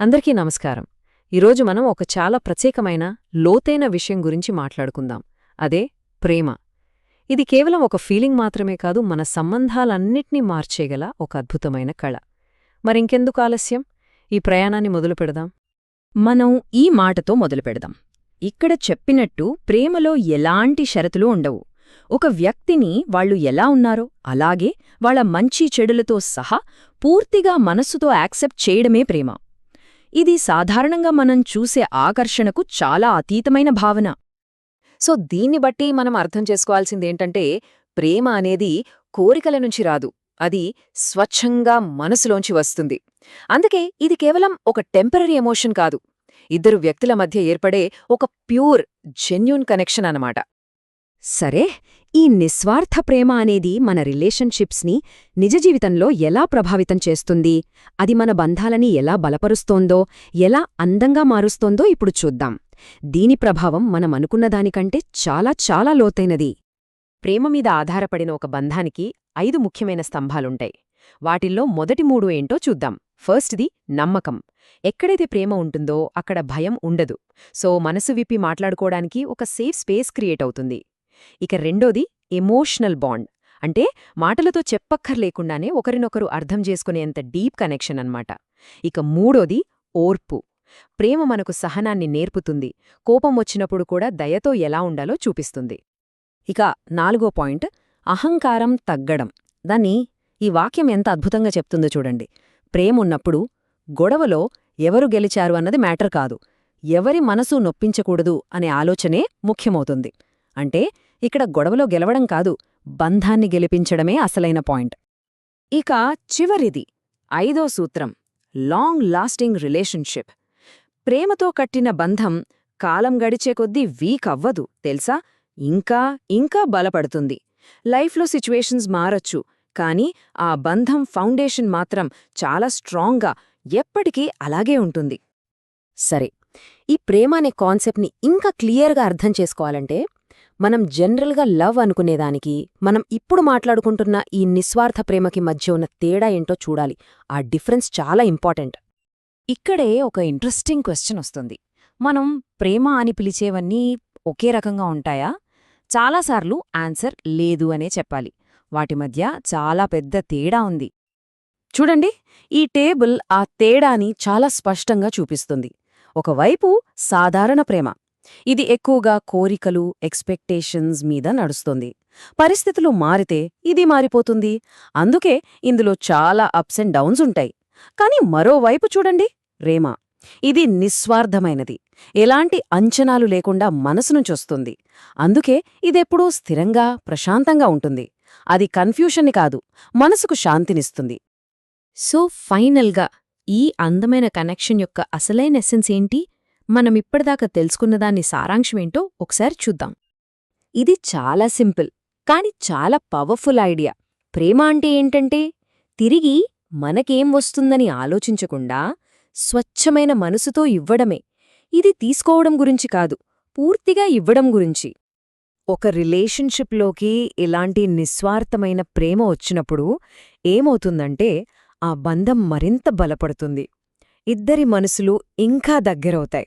అందరికీ నమస్కారం. ఈరోజు మనం ఒక చాలా ప్రత్యేకమైన లోతైన విషయం గురించి మాట్లాడుకుందాం. అదే ప్రేమ. ఇది కేవలం ఒక ఫీలింగ్ మాత్రమే కాదు మన సంబంధాలన్నిటినీ మార్చేగల ఒక అద్భుతమైన కళ. మరింకెందుకు ఆలస్యం? ఈ ప్రయాణాన్ని మొదలు పెడదాం. మనం ఈ మాటతో మొదలుపెడదాం ఇక్కడ చెప్పినట్టు ప్రేమలో ఎలాంటి షరతులు ఉండవు. ఒక వ్యక్తిని వాళ్ళు ఎలా ఉన్నారో అలాగే వాళ్ళ మంచి చెడులతో సహా పూర్తిగా మనస్సుతో యాక్సెప్ట్ చేయడమే ప్రేమ. ఇది సాధారణంగా మనం చూసే ఆకర్షణకు చాలా అతీతమైన భావన. సో దీన్ని బట్టి మనం అర్థం చేసుకోవాల్సిందేంటంటే ప్రేమ అనేది కోరికల నుంచి రాదు. అది స్వచ్ఛంగా మనసులోంచి వస్తుంది. అందుకే ఇది కేవలం ఒక టెంపరీ ఎమోషన్ కాదు. ఇద్దరు వ్యక్తుల మధ్య ఏర్పడే ఒక ప్యూర్ జెన్యున్ కనెక్షన్ అన్నమాట. సరే ఈ నిస్వార్థ ప్రేమ అనేది మన రిలేషన్షిప్స్ని నిజ జీవితంలో ఎలా ప్రభావితం చేస్తుంది? అది మన బంధాలని ఎలా బలపరుస్తోందో ఎలా అందంగా మారుస్తోందో ఇప్పుడు చూద్దాం. దీని ప్రభావం మనం అనుకున్నదానికంటే చాలా చాలా లోతైనది. ప్రేమ మీద ఆధారపడిన ఒక బంధానికి ఐదు ముఖ్యమైన స్తంభాలుంటాయి. వాటిల్లో మొదటి మూడు ఏంటో చూద్దాం. ఫస్ట్ది నమ్మకం. ఎక్కడైతే ప్రేమ ఉంటుందో అక్కడ భయం ఉండదు. సో మనసు విప్పి మాట్లాడుకోవడానికి ఒక సేఫ్ స్పేస్ క్రియేట్ అవుతుంది. ఇక రెండోది ఎమోషనల్ బాండ్ అంటే మాటలతో చెప్పక్కర్లేకుండానే ఒకరినొకరు అర్థం చేసుకునేంత డీప్ కనెక్షన్ అన్నమాట. ఇక మూడోది ఓర్పు. ప్రేమ మనకు సహనాన్ని నేర్పుతుంది. కోపం వచ్చినప్పుడు కూడా దయతో ఎలా ఉండాలో చూపిస్తుంది. ఇక నాలుగో పాయింట్ అహంకారం తగ్గడం. దాన్ని ఈ వాక్యం ఎంత అద్భుతంగా చెప్తుందో చూడండి. ప్రేమున్నప్పుడు గొడవలో ఎవరు గెలిచారు అన్నది మ్యాటర్ కాదు. ఎవరి మనసు నొప్పించకూడదు అనే ఆలోచనే ముఖ్యమవుతుంది. అంటే ఇక్కడ గొడవలో గెలవడం కాదు బంధాన్ని గెలిపించడమే అసలైన పాయింట్. ఇక చివరిది ఐదో సూత్రం లాంగ్ లాస్టింగ్ రిలేషన్షిప్ ప్రేమతో కట్టిన బంధం కాలం గడిచే కొద్దీ వీక్ అవ్వదు తెలుసా? ఇంకా ఇంకా బలపడుతుంది. లైఫ్లో సిచ్యువేషన్స్ మారొచ్చు కానీ ఆ బంధం ఫౌండేషన్ మాత్రం చాలా స్ట్రాంగ్గా ఎప్పటికీ అలాగే ఉంటుంది. సరే ఈ ప్రేమ అనే కాన్సెప్ట్ని ఇంకా క్లియర్గా అర్థం చేసుకోవాలంటే మనం జనరల్గా లవ్ అనుకునేదానికి మనం ఇప్పుడు మాట్లాడుకుంటున్న ఈ నిస్వార్థ ప్రేమకి మధ్య ఉన్న తేడా ఏంటో చూడాలి. ఆ డిఫరెన్స్ చాలా ఇంపార్టెంట్. ఇక్కడే ఒక ఇంట్రెస్టింగ్ క్వశ్చన్ వస్తుంది. మనం ప్రేమ అని పిలిచేవన్నీ ఒకే రకంగా ఉంటాయా? చాలాసార్లు ఆన్సర్ లేదు అనే చెప్పాలి. వాటి మధ్య చాలా పెద్ద తేడా ఉంది. చూడండి ఈ టేబుల్ ఆ తేడాని చాలా స్పష్టంగా చూపిస్తుంది. ఒకవైపు సాధారణ ప్రేమ ఇది ఎక్కువగా కోరికలు ఎక్స్పెక్టేషన్స్ మీద నడుస్తుంది. పరిస్థితులు మారితే ఇది మారిపోతుంది. అందుకే ఇందులో చాలా అప్స్ అండ్ డౌన్స్ ఉంటాయి. కాని మరోవైపు చూడండి రేమ. ఇది నిస్వార్థమైనది. ఎలాంటి అంచనాలు లేకుండా మనసునుంచొస్తుంది అందుకే ఇదెప్పుడూ స్థిరంగా ప్రశాంతంగా ఉంటుంది. అది కన్ఫ్యూషన్ని కాదు మనసుకు శాంతినిస్తుంది. సో ఫైనల్గా ఈ అందమైన కనెక్షన్ యొక్క అసలైన ఎస్సెన్స్ ఏంటి? మనమిప్పటిదాకా తెలుసుకున్నదాన్ని సారాంశమేంటో ఒకసారి చూద్దాం. ఇది చాలా సింపుల్ కాని చాలా పవర్ఫుల్ ఐడియా. ప్రేమ అంటే ఏంటంటే తిరిగి మనకేం వస్తుందని ఆలోచించకుండా స్వచ్ఛమైన మనసుతో ఇవ్వడమే. ఇది తీసుకోవడం గురించి కాదు పూర్తిగా ఇవ్వడం గురించి. ఒక రిలేషన్షిప్లోకి ఇలాంటి నిస్వార్థమైన ప్రేమ వచ్చినప్పుడు ఏమవుతుందంటే ఆ బంధం మరింత బలపడుతుంది. ఇద్దరి మనసులు ఇంకా దగ్గరవుతాయి.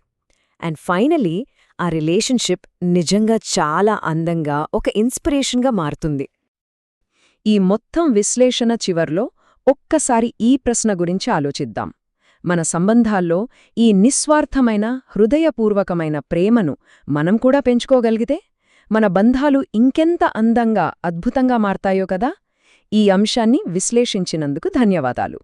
అండ్ ఫైనలీ ఆ రిలేషన్షిప్ నిజంగా చాలా అందంగా ఒక ఇన్స్పిరేషన్గా మారుతుంది. ఈ మొత్తం విశ్లేషణ చివర్లో ఒక్కసారి ఈ ప్రశ్న గురించి ఆలోచిద్దాం. మన సంబంధాల్లో ఈ నిస్వార్థమైన హృదయపూర్వకమైన ప్రేమను మనం కూడా పెంచుకోగలిగితే మన బంధాలు ఇంకెంత అందంగా అద్భుతంగా మారతాయో కదా? ఈ అంశాన్ని విశ్లేషించినందుకు ధన్యవాదాలు.